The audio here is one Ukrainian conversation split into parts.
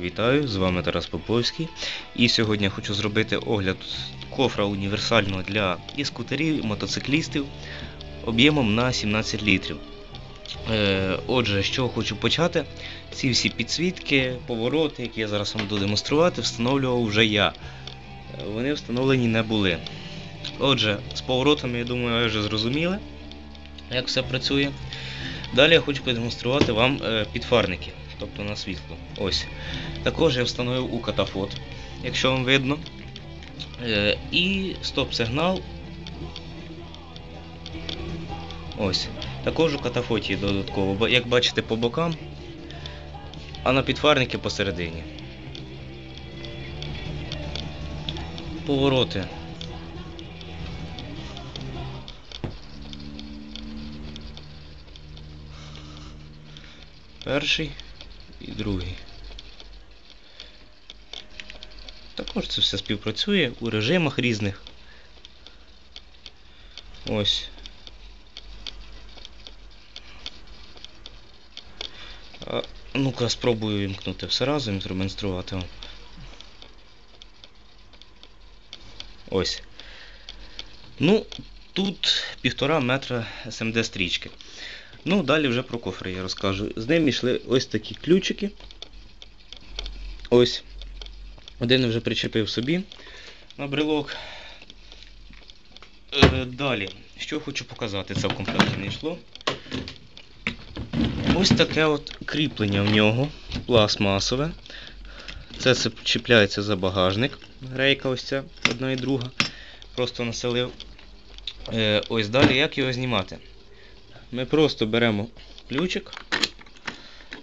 Вітаю, з вами Тарас Поповський. І сьогодні я хочу зробити огляд кофра універсального для і скутерів, і мотоциклістів об'ємом на 17 літрів. Е, Отже, з чого хочу почати, ці всі підсвітки, повороти, які я зараз вам буду демонструвати, встановлював вже я. Е, Вони встановлені не були. Отже, з поворотами, я думаю, ви вже зрозуміли, як все працює. Далі я хочу продемонструвати вам е, підфарники, тобто на світло. Ось. Також я встановив у катафот, якщо вам видно. Е, І стоп-сигнал. Ось. Також у катафоті додатково, як бачите, по бокам, а на підфарники посередині. Повороти. Перший і другий. Також це все співпрацює у режимах різних. Ось. Ну-ка, спробую вімкнути все разом і продемонструвати вам. Ось. Ну, тут півтора метра SMD стрічки. Ну, далі вже про кофри я розкажу. З ним йшли ось такі ключики. Ось. Один вже причепив собі на брелок. Е, далі, що хочу показати, це в комплекті не йшло. Ось таке от кріплення в нього, пластмасове. Це чіпляється за багажник. Рейка ось ця, одна і друга. Просто населив. Е, ось далі, як його знімати? Ми просто беремо ключик,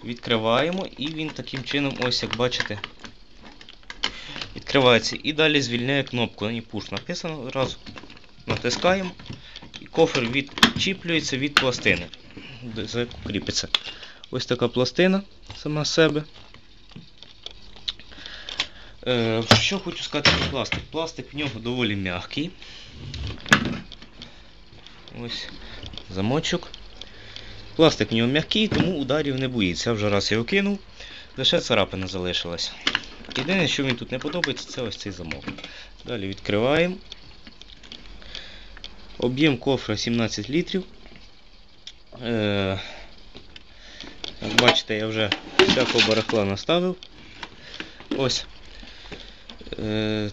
відкриваємо і він таким чином, ось як бачите, відкривається. І далі звільняє кнопку, на ній push написано, одразу натискаємо і кофер відчіплюється від пластини, за яку кріпиться. Ось така пластина сама себе. Е, що хочу сказати про пластик? Пластик в нього доволі м'який. Ось замочок. Пластик в нього м'який, тому ударів не боїться. Вже раз його кинув, лише царапина залишилась. Єдине, що мені тут не подобається, це ось цей замок. Далі відкриваємо. Об'єм кофра 17 літрів. Е, Як бачите, я вже всякого барахла наставив. Ось. Е,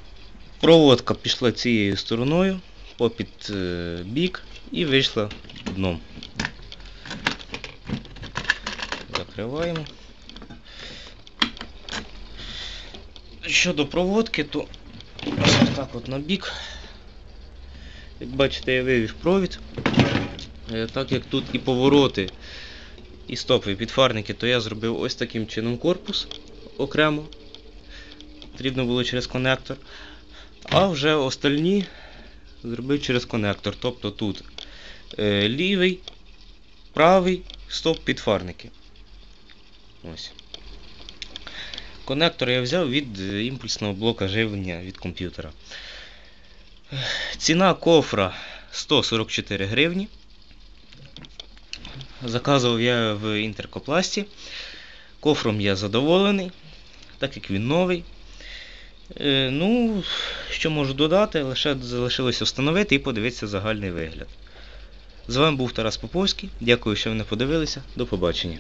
Проводка пішла цією стороною, попід е, бік і вийшла дном. Закриваємо. Щодо проводки, то ось так от на бік. Як бачите, я вивів провід. Е, Так як тут і повороти, і стопи, підфарники, то я зробив ось таким чином корпус окремо. Потрібно було через конектор. А вже остальні зробив через конектор. Тобто тут е, лівий, правий, стоп підфарники. Ось. Конектор я взяв від е, імпульсного блока живлення від комп'ютера. Ціна кофра 144 гривні. Заказував я в інтеркопласті. Кофром я задоволений, так як він новий. Е, ну, що можу додати, лише залишилося встановити і подивитися загальний вигляд. З вами був Тарас Поповський. Дякую, що ви мене подивилися. До побачення.